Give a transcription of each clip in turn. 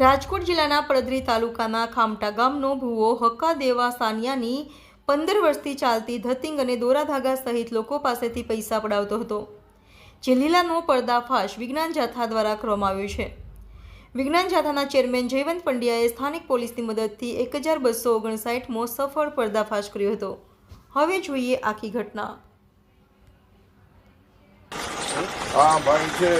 રાજકોટ જિલ્લાના પડદરી તાલુકાના ખામટા ગામનો ભૂવો હક્કા દેવા સાનિયાની પંદર વર્ષથી ચાલતી ધતિંગ અને દોરાધાગા સહિત લોકો પાસેથી પૈસા પડાવતો હતો. જે લીલાનો પર્દાફાશ વિજ્ઞાન જાથા દ્વારા કરવામાં આવ્યો છે. વિજ્ઞાન જાથાના ચેરમેન જયવંત પંડ્યાએ સ્થાનિક પોલીસની મદદથી એક હજાર બસો ઓગણસાઠમો સફળ પર્દાફાશ કર્યો હતો. હવે જોઈએ આખી ઘટના. હા ભાઈ છે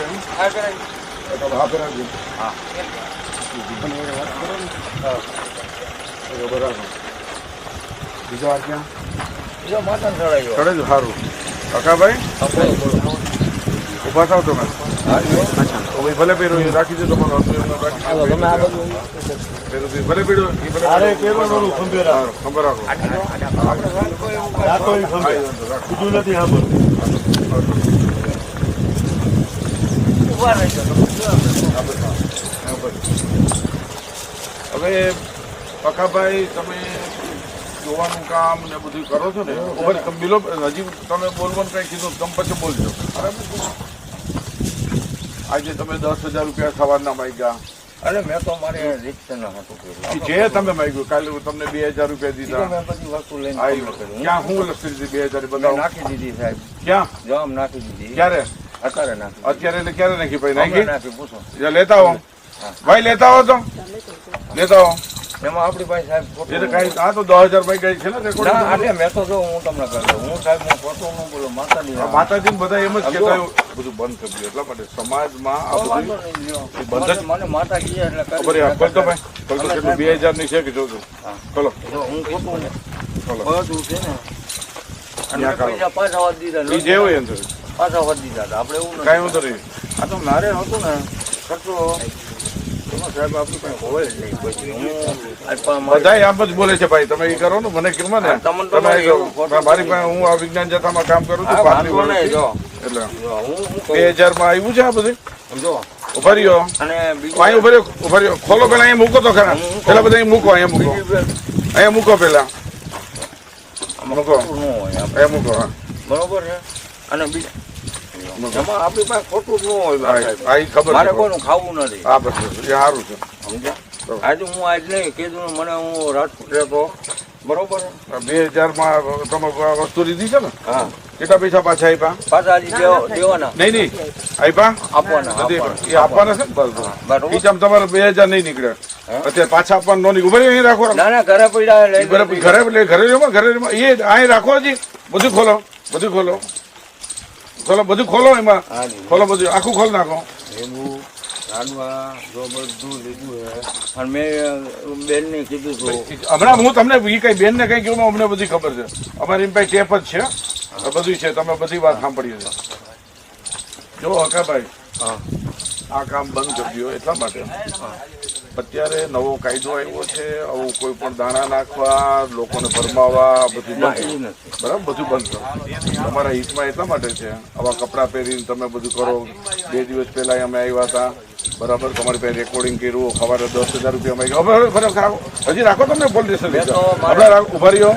આ કરે હા કરાવજો હા બરાબર બીજા આ ક્યાં બીજો માતા ચડાયો ચડે જ સારું કાકાભાઈ ઊભા થાવ તમે ભાઈ ભલે પહેરો એ રાખી દે તમારો ભલે પહેરો અરે પહેરો. પેલો ખંભે રાખ. ખબર રાખો રાખો ખંભે. એ રાખો. બીજું નથી સાંભળવું. ઊભા રહેજો હવે પખાભાઈ તમે જોવાનું કામ ને બધું કરો છો ને ઉપર તમે બિલો હજી તમે બોલવાનું કઈ કીધું તમે પછી બોલજો. બરાબર આજે તમે દસ હજાર રૂપિયા સવારના માગ્યા. અરે મેં તો મારે રિક્ષ ન હતું જે તમે માગ્યું કાલે હું તમને બે હજાર રૂપિયા દીધા. મેં બધી વસ્તુ લઈને આવી. ક્યાં હું લખી દીધી બે હજાર નાખી દીધી સાહેબ. ક્યાં? જવાબ નાખી દીધી. ક્યારે? અત્યારે નાખી. અત્યારે એટલે ક્યારે નાખી ભાઈ. નાખી? નાખી પૂછો. લેતા આવો. ભાઈ લેતા હો તો. લેતા આવો. એમાં આપણી પાસે સાહેબ એટલે કાંઈ આ તો દસ હજાર ભાઈ ગઈ છે ને એટલે મેં તો જો હું તમને કહી હું સાહેબ હું ખોટું ન બોલો માતાજી માતાજી બધા એમ જ. કહેતા બધું બંધ કરી એટલા માટે સમાજમાં આ બધું બંધ મને માતા કહે એટલે ખબર ખોલ તો ભાઈ. તો કેટલું? બે હજારની છે કે જોજો ચલો. હું ખોટું ખોલો બધું છે ને. અને પૈસા પાછા દીધા. ઈ જે હોય એમ છે. પાછા વધી દીધા હતા. આપણે એવું કાંઈ વાંધો નહીં. આ તો મારે હતું ને ખર્ચો એમાં સાહેબ આપણું કંઈ હોય જ નહીં. બધાય આમ જ બોલે છે ભાઈ તમે એ કરો ને મને કેમ ને. તમને તમે મારી પાસે હું આ વિજ્ઞાન જથ્થામાં કામ કરું છું પાંચમી. જો. એટલે બે હજારમાં આવ્યું છે આ બધું? જો. ઊભા રહ્યો. અને અહીં ઊભા રહ્યો ઊભા રહ્યો. ખોલો પેલા અહીંયા મૂકો તો ખરા. પેલા બધા અહીં મૂકો અહીંયા મૂકો. અહીંયા મૂકો પેલા. મૂકો. અહીંયા મૂકો હા. બરોબર છે? અને બીજા આપણી પાસે ખોટું જ ન હોય. ખબર મારે કોઈનું ખાવું નથી હા બસ. એ સારું છે સમજ્યા આજે હું આજ નહીં કીધું મને હું રાજકોટ રહેતો બરોબર બે હજારમાં તમે વસ્તુ લીધી છે ને હા કેટલા પૈસા પાછા આપ્યા પાછા હજી દેવા- દેવાના નહીં નહીં આપ્યા આપવાના બધી એ આપવાના છે. બરોબર. ઈ તમારે બે હજાર નહીં નીકળે અત્યારે પાછા આપવાનું નો નીકળે અહીં રાખો ના ના ઘરે પડ્યા ઘરે ઘરે રહ્યો ઘરે એ અહીં રાખો હજી બધું ખોલો બધું ખોલો ખોલો બધું ખોલો એમાં. ખોલો બધું. આખું ખોલ નાખો. લીંબુ રાંડવા જો બધું લીધું છે. અને મેં બેનને કીધું હતું હમણાં હું તમને ઈ કઈ બેન ને કઈ કહ્યું અમને બધી ખબર છે. અમારી એમ પાસે ટેપ જ છે. બધું છે. તમે બધી વાત સાંભળીએ છે. જો હકાભાઈ હા. આ કામ બંધ કરી દો એટલા માટે. અત્યારે નવો કાયદો આવ્યો છે આવું કોઈ પણ દાણા નાખવા લોકોને ફરમાવવા બધું બરાબર? બધું બંધ કરો. તમારા હિતમાં એટલા માટે છે? આવા કપડાં પહેરીને તમે બધું કરો. બે દિવસ પહેલા અમે આવ્યા હતા. બરાબર? તમારી પાસે રેકોર્ડિંગ કર્યું સવારે દસ હજાર રૂપિયા અમે હવે હજી રાખો તમને પોલીસ સ્ટેશન ઊભા રહ્યો.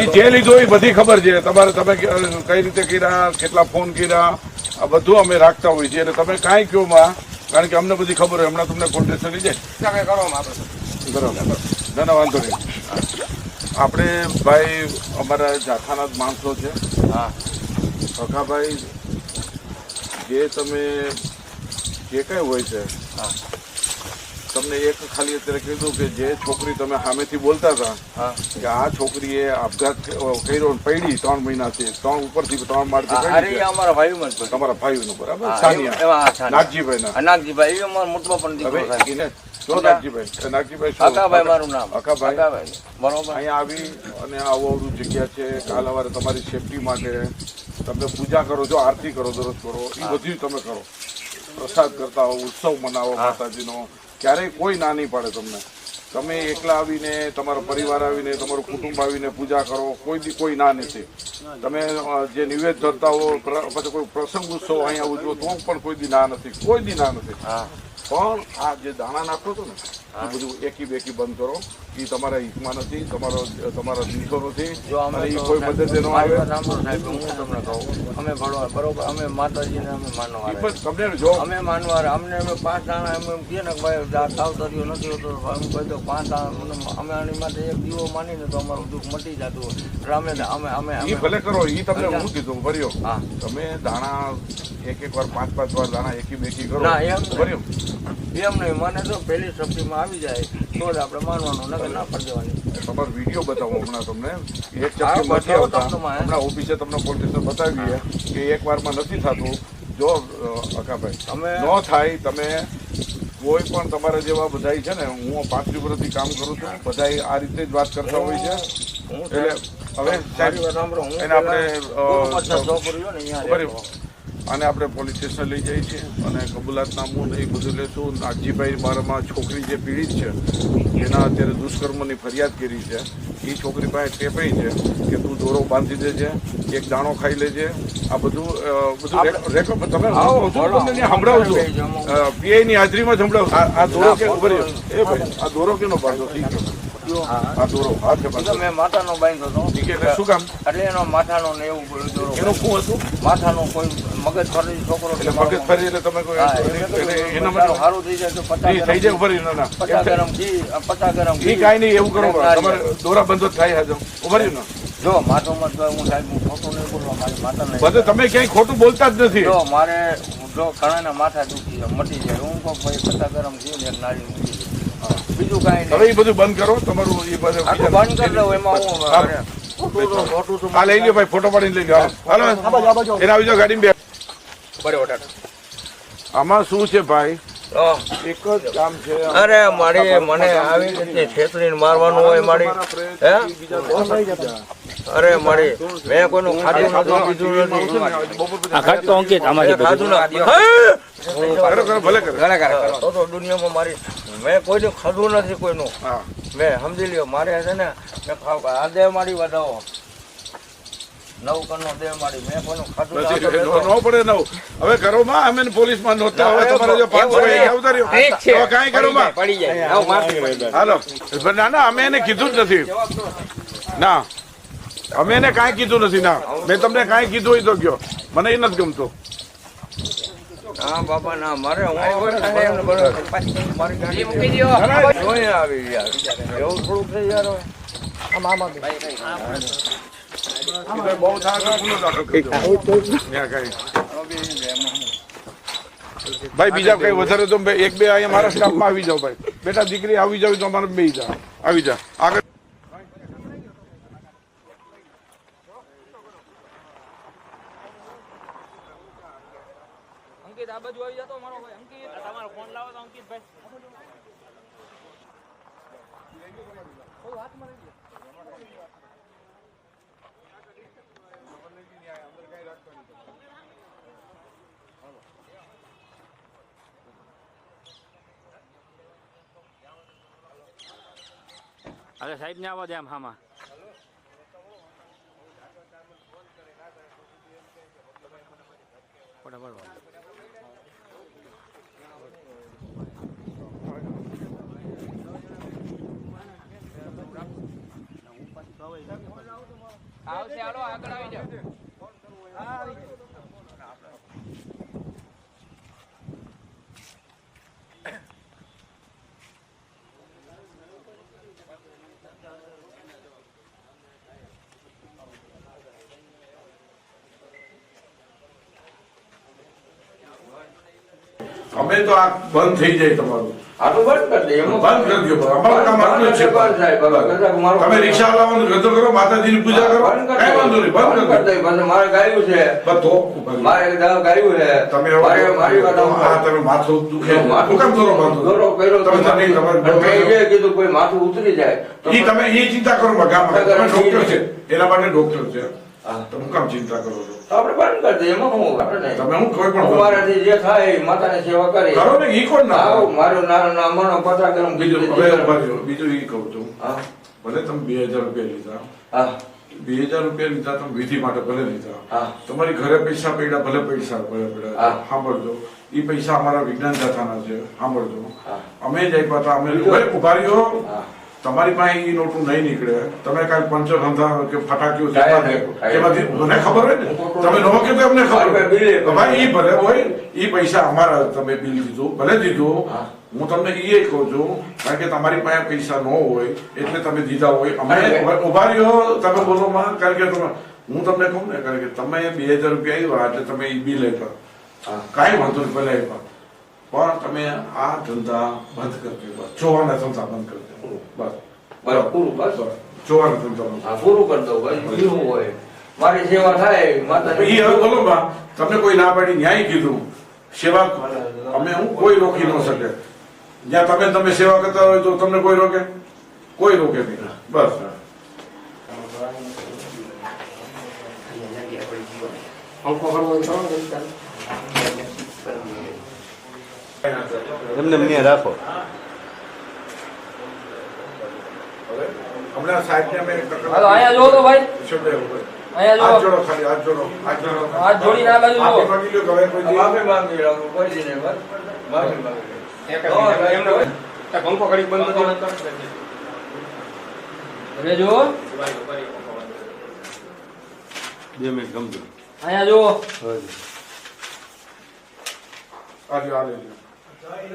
એ જે લીધો એ બધી ખબર છે. તમારે તમે કઈ રીતે કર્યા કેટલા ફોન કર્યા આ બધું અમે રાખતા હોઈએ છીએ. એટલે તમે કાંઈ કહો માં કારણ કે અમને બધી ખબર હોય હમણાં તમને સ્ટેશન લઈ જાય. બરાબર. ના ના વાંધો નહીં. આપણે ભાઈ અમારા જાથાના જ માણસો છે. હા. સખાભાઈ જે તમે જે કઈ હોય છે હા. તમને એક ખાલી અત્યારે કીધું કે જે છોકરી તમે સામેથી બોલતા હતા કે આ છોકરીએ આપઘાત કર્યો પડી ત્રણ મહિનાથી ત્રણ ઉપરથી ત્રણ માળથી. અમારા જ પડ્યું. તમારા બરાબર. નાગજીભાઈ ના આ નાગજીભાઈ એ અમારો મોટો પણ દીકરો હવે સાહેબ. એને જો નાગજીભાઈ નાગજીભાઈ અકાભાઈ મારું નામ. અકાભાઈ. અકાભાઈ. બરોબર. અહીંયા આવી અને આવું આવડું જગ્યા છે. કાલ સવારે તમારી સેફટી માટે તમે પૂજા કરો છો આરતી કરો દરરોજ કરો. એ બધું તમે કરો. પ્રસાદ કરતા હો ઉત્સવ મનાવો માતાજીનો. ક્યારેય કોઈ ના નહીં પાડે તમને. તમે એકલા આવીને તમારો પરિવાર આવીને તમારું કુટુંબ આવીને પૂજા કરો કોઈ બી કોઈ ના નથી તમે જે નિવેદ ધરતા હો પછી કોઈ પ્રસંગ ઉત્સવ અહીંયા ઉજવો તો પણ કોઈ દી ના નથી કોઈ દી ના નથી. પણ આ જે દાણા નાખો છો ને બધું એકી બેકી બંધ કરો. એ તમારા હિતમાં નથી તમારો તમારા દિવસો નથી. જો અમે કોઈ મદદ એનો આવે. સાહેબ, હું તમને કહું અમે ભણવા બરોબર અમે માતાજીને અમે માનવા તમને જો અમે માનવા અમને અમે પાંચ દાણા એમ એમ કહીએ ને ભાઈ સાવ તર્યો નથી હોતો અમે કહી દો પાંચ દાણા અમે આની માટે એક દીવો માનીને તો અમારું દુઃખ મટી જતું હોય. એટલે અમે અમે ઈ ભલે કરો એ તમને હું કીધું ભર્યો. હા. તમે દાણા એક એક વાર પાંચ પાંચ વાર દાણા એકી બેકી કરો. ના, એમ ભર્યો. એમ નહીં મને તો પહેલી સબ્જીમાં આવી જાય તો જ આપણે માનવાનું નગર ના પડી જવાની તમારો વીડિયો બતાવો હમણાં તમને. એક ચક્કર નથી બતાવો આવતા. હમણાં ઓફિસે તમને પોલીસ સ્ટેશન બતાવીએ કે એક વારમાં નથી થતું. જો અકાભાઈ અમે- ન થાય તમે કોઈ પણ તમારા જેવા બધાય છે ને હું પાંત્રીસ વર્ષથી કામ કરું છું બધાય આ રીતે જ વાત કરતા હોય છે. એટલે હવે એને આપણે, અને આપણે પોલીસ સ્ટેશન લઈ જઈએ છીએ અને કબૂલાતનામું એ બધું લેશું. નાગજીભાઈ મારામાં છોકરી જે પીડિત છે એના અત્યારે દુષ્કર્મની ફરિયાદ કરી છે. એ છોકરી પાસે ટેપાઈ છે કે તું દોરો બાંધી દેજે એક દાણો ખાઈ લેજે. આ બધું બધું રેક- રેકોર્ડ તમે હું આવો, કહું છું, બોલો. તમને ત્યાં સંભળાવું છું જમો. પીઆઈ ની હાજરીમાં જ સંભળાવું આ દોરો કે આ દોરો કેનો બાંધો? ઠીક ગયો આ દોરો. હાથે બાંધો મેં માથાનો બાંધ્યો હતો એટલે શું કામ? એટલે એનો માથાનો ને એવું બધું દોરો. એનું શું હતું? માથાનો કોઈ મગજ ફરી છોકરો એટલે મગજ ફરી એટલે તમે કોઈ હા, એટલે તો એટલે એના માટે સારું થઈ જાય તો પચાસ થઈ જાય ઊભો ના ના. પચાસ ગ્રામ ઘી પચાસ ગ્રામ ઘી કાંઈ નહીં એવું કરો. તમારે દોરા બંધો થાય હાજો ઊભા ને. જો માથો મત હું સાહેબ હું ખોટું નહીં બોલવા મારી માતા બધે તમે ક્યાંય ખોટું બોલતા જ નથી. જો મારે જો ઘણાના માથા દુખી મટી જાય. હું કહું ભાઈ પચાસ ગરમ ઘી ને નાળી મૂકી. બીજું કાંઈ હવે એ બધું બંધ કરો તમારું એ બધું આ બંધ કરી દઉં એમાં હું હા. લઈ લ્યો ભાઈ ફોટો પાડીને લઈ લ્યો. હાલો. એને આવી જાઓ ગાડીમાં બે આમાં શું છે ભાઈ? એક જ કામ છે. અરે મારી મને આવી રીતે છેતરીને મારવાનું હોય મારી. હે? અરે મારી મેં કોઈનું ખાધું નતું પીધું નથી આ ઘટ અંકિત આમાંથી ખાધું બધું. ના હે! કરો કરો ભલે કરે. તો તો દુનિયામાં મારી મેં કોઈનું ખાધું નથી કોઈનું. મેં સમજી લ્યો મારે છે ને મેં ખાવ આ દેવ મારી વધાવો. નવ કણનો દેવ મારી મેં કોઈનું ખાધું નથી નથી. ન પડે નવ. હવે ઘરોમાં અમે પોલીસમાં નહોતા હવે તમારે જો પાંચસો વાગ્યા ઉતાર્યો હવે કાંઈ ઘરોમાં. પડી જાય. હાલો. ના ના અમે એને કીધું જ નથી. ના. અમે એને કાંઈ કીધું નથી ના. મેં તમને કાંઈ કીધું હોય તો કયો. મને એ નથી ગમતું. હા બાબા ના મારે હું એમને બરોબર મારી ગાડી જોઈ આવી યાર એવું થોડુંક થઈ યાર હવે. એટલે બહુ થાય તો ગુનો દાખલ કરજો. ત્યાં કાંઈ. ભાઈ બીજા કઈ વધારે તો એક બે અહીંયા મારા સ્ટાફમાં આવી જાઓ ભાઈ. બેટા દીકરી આવી જાવ તો અમારે બે જા. આવી જા. આગળ અંકિત આ બાજુ આવી જતો મારો ભાઈ અંકિત તમારો ફોન લાવો તો અંકિત ભાઈ અરે સાહેબ ને આવવા દે આમ હામાં. અમે તો આ બંધ થઈ જાય તમારું. આ તો બંધ કરી દે એમાં બંધ કરી દો અમારું કામ આટલું છે. બંધ થાય, બંધ થાય. મારું- તમે રિક્ષા લાવવાનું ગધો કરો માતાજીની પૂજા કરો. કરી કઈ વાંધો નહીં બંધ કરી દે. બંધ. મારે ગાયું છે. દો. મારે ગાયું છે. તમે મારે મારી વાત સાંભળો. હા તમે માથું દુખે માથું કેમ બાંધો કર્યો તમે તમારે. કીધું કોઈ માથું ઉતરી જાય ઈ તમે એ ચિંતા કરો માં તમે ડોક્ટર છે. એના માટે ડોક્ટર છે. તમે કામ ચિંતા કરો છો. આપણે બંધ કરી દઈએ. એમાં હું આપણે નહીં. તમે હું કોઈ પણ અમારાથી જે થાય માતાની સેવા કરી કરો ને ઈ કોણ ના મારું નાનું નામ મનો પતા ગરમ બીજું. બીજું ઈ કહું છું. હા. ભલે તમે બે હજાર રૂપિયા લીધા. હા. બે હજાર રૂપિયા લીધા તમે વિધિ માટે ભલે લીધા. હા. તમારી ઘરે પૈસા પડ્યા ભલે પૈસા ભલે પડ્યા. હા. સાંભળજો. એ પૈસા અમારા વિજ્ઞાન જાથાના છે. સાંભળજો. અમે જ આપ્યા હતા. અમે ઊભા રહ્યો. તમારી પાસે એ નોટું નહીં નીકળે. તમે કાંઈ પંચર ધંધા કે ફટાકીઓ એમાંથી મને ખબર હોય ને? તમે નો કે તો ખબર હોય. ભાઈ એ ભલે હોય એ પૈસા અમારા તમે બિલ દીધું ભલે દીધું. હું. તમને એ કહું છું કારણ કે તમારી પાસે પૈસા ન હોય એટલે તમે દીધા હોય. અમે ઉભા- રહ્યો તમે બોલો માં કારણ કે તમે હું તમને કહું ને કારણ કે તમે બે હજાર રૂપિયા આવ્યા એટલે તમે એ બિલ આપ્યા. કાંઈ વાંધો નહીં ભલે આપ્યા પણ તમે આ ધંધા બંધ કરી દો જોવાના ધંધા બંધ કરી દો બસ. બરાબર પૂરું બસ? બસ. જોવાના ધંધા બંધ હા પૂરું કરી દઉં ભાઈ. બીજું હોય? મારી સેવા થાય એ હવે બોલો બા. તમને કોઈ ના પાડી ન્યાય કીધું? સેવા અમે હું કોઈ રોકી ન શકે. જ્યાં તમે તમે સેવા કરતા હોય તો તમને કોઈ રોકે? કોઈ રોકે નહીં. બસ. એમને એમને રાખો. હમણાં અમે અહીંયા તો ભાઈ. અહીંયા હાથ જોડો ખાલી હાથ જોડો હાથ જોડો. હાથ જોડીને આ બાજુ જુઓ. આપી લ્યો હવે કોઈ માફી માંગી લઉં કોઈ દી બસ માફી માંગી લઉં. પંખો ઘડીક બંધ કરી હવે જુઓ બે મિનિટ ગમજો અહીંયા જુઓ આજે લ્યો, આ લઈ લ્યો. ભાઈ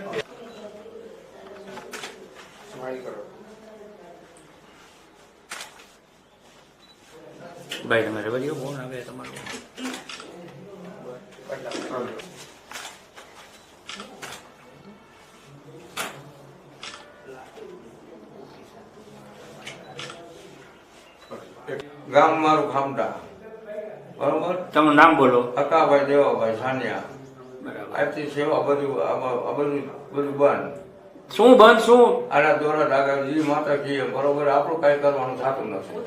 તમે રવા દો ફોન આવે તમારો. ગામ મારું ખામડા બરોબર? તમારું નામ બોલો. અકાભાઈ દેવાભાઈ સાનિયા. આજથી સેવા બધું આ બધું બધું બંધ. શું બંધ શું? આના દ્વારા ડાગા જી માતા કહીએ બરોબર આપણું કઈ કરવાનું થતું નથી.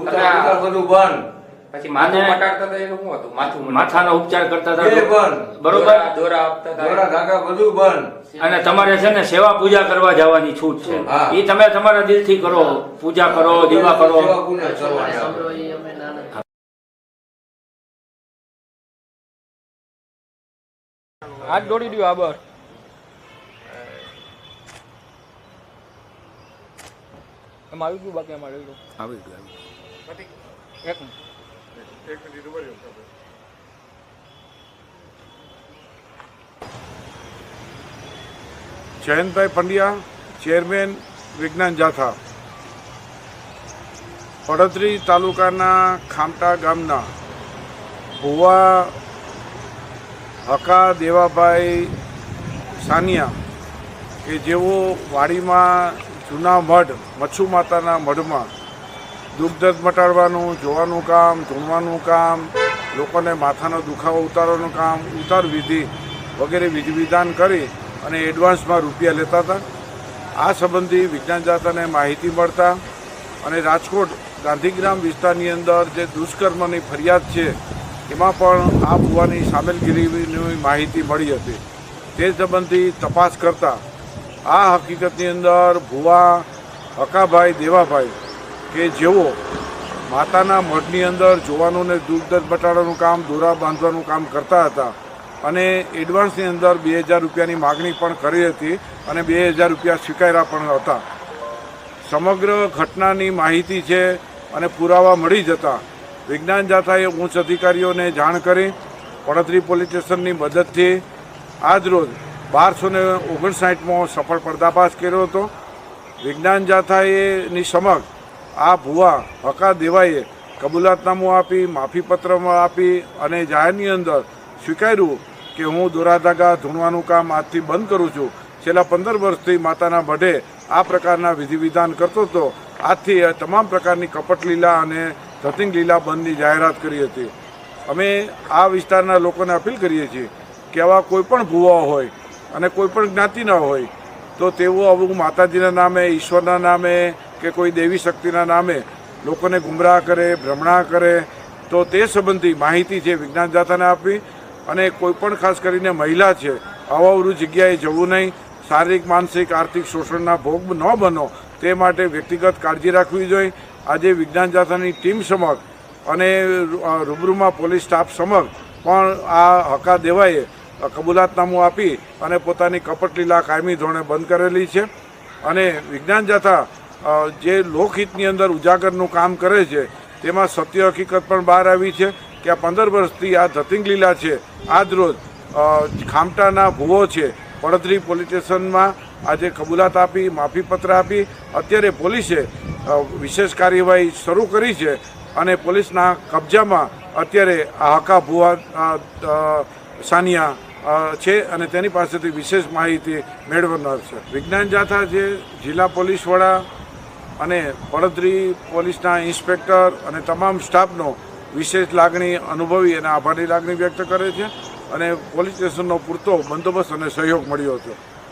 ઉતાર બધું બંધ. પછી માથું મટાડતા હતા એનું શું હતું? માથું માથાનો ઉપચાર કરતા એ બંધ. બરોબર? દોરા- દોરા આપતા દોરા ધાગા બધું બંધ. અને તમારે છે ને સેવા પૂજા કરવા જવાની છૂટ છે. હા. એ તમે તમારા દિલથી કરો. પૂજા કરો દીવા કરો. હાથ દોડી દો આ બસ એમ આવી ગયું બાકી એમાં આવી ગયું આવી ગયું એક મિનિટ. એક મિનિટ ઊભા રહ્યો. જયંતભાઈ પંડ્યા ચેરમેન વિજ્ઞાન જાથા પડતરી તાલુકાના ખામટા ગામના ભુવા હકા દેવાભાઈ સાનિયા કે જેઓ વાડીમાં જૂના મઢ, મચ્છુ માતાના મઢમાં દુઃખદર્દ મટાડવાનું, જોવાનું કામ ધૂણવાનું કામ, લોકોને માથાનો દુખાવો ઉતારવાનું કામ, ઉતાર વિધિ વગેરે વિધિ વિધાન કરી અને એડવાન્સમાં રૂપિયા લેતા હતા. આ સંબંધી વિજ્ઞાન જાતાને માહિતી મળતા અને રાજકોટ ગાંધીગ્રામ વિસ્તારની અંદર જે દુષ્કર્મની ફરિયાદ છે એમાં પણ આ ભુવાની સામેલગીરીની માહિતી મળી હતી. તે સંબંધી તપાસ કરતા આ હકીકતની અંદર ભુવા હકાભાઈ દેવાભાઈ કે જેઓ માતાના મઢની અંદર જોવાનું ને દૂધ દર્દ બટાડવાનું કામ, દોરા બાંધવાનું કામ કરતા હતા અને એડવાન્સની અંદર બે હજાર રૂપિયાની માગણી પણ કરી હતી અને બે હજાર રૂપિયા સ્વીકાર્યા પણ હતા. સમગ્ર ઘટનાની માહિતી છે અને પુરાવા મળી જતા વિજ્ઞાન જાથાએ ઉચ્ચ અધિકારીઓને જાણ કરી પડતરી પોલીસ સ્ટેશનની મદદથી આજરોજ બારસો ને ઓગણસાઠમાં સફળ પર્દાફાશ કર્યો હતો. વિજ્ઞાન જાથાએની સમક્ષ આ ભુવા હકા દેવાએ કબૂલાતનામું આપી માફીપત્ર આપી અને જાહેરની અંદર સ્વીકાર્યું કે હું દોરાધાગા ધૂણવાનું કામ આજથી બંધ કરું છું. છેલ્લા પંદર વર્ષથી માતાના મઢે આ પ્રકારના વિધિ વિધાન કરતો હતો. આજથી તમામ પ્રકારની કપટ લીલા અને ધતિંગ લીલા બંધની જાહેરાત કરી હતી. અમે આ વિસ્તારના લોકોને અપીલ કરીએ છીએ કે આવા કોઈ પણ ભુવાઓ હોય અને કોઈ પણ જ્ઞાતિના હોય, તો તેઓ આવું માતાજીના નામે, ઈશ્વરના નામે કે કોઈ દેવી શક્તિના નામે લોકોને ગુમરાહ કરે, ભ્રમણા કરે, તો તે સંબંધી માહિતી છે વિજ્ઞાનદાતાને આપવી આપી અને કોઈપણ ખાસ કરીને મહિલા છે અવાવરું જગ્યાએ જવું નહીં. શારીરિક, માનસિક, આર્થિક, શોષણના ભોગ ન બનો તે માટે વ્યક્તિગત કાળજી રાખવી જોઈએ. આજે વિજ્ઞાન જાથાની ટીમ સમક્ષ અને રૂબરૂમાં પોલીસ સ્ટાફ સમક્ષ પણ આ હકા દેવાએ કબૂલાતનામું આપી અને પોતાની કપટલીલા કાયમી ધોરણે બંધ કરેલી છે. અને વિજ્ઞાન જાથા જે લોકહિતની અંદર ઉજાગરનું કામ કરે છે, તેમાં સત્ય હકીકત પણ બહાર આવી છે કે આ પંદર વર્ષથી આ ધતિંગ લીલા છે. આજ રોજ ખામટાના ભૂવો છે પડદરી પોલીસ સ્ટેશનમાં આજે કબૂલાત આપી, માફીપત્ર આપી. અત્યારે પોલીસે વિશેષ કાર્યવાહી શરૂ કરી છે અને પોલીસના કબજામાં અત્યારે આ હકા ભુવા સાનિયા છે અને તેની પાસેથી વિશેષ માહિતી મેળવનાર છે. વિજ્ઞાન જાથા જે જિલ્લા પોલીસ વડા અને વડોદરી પોલીસના ઇન્સ્પેક્ટર અને તમામ સ્ટાફનો વિશેષ લાગણી અનુભવી અને આભારની લાગણી વ્યક્ત કરે છે અને પોલીસ સ્ટેશનનો પૂરતો બંદોબસ્ત અને સહયોગ મળ્યો હતો.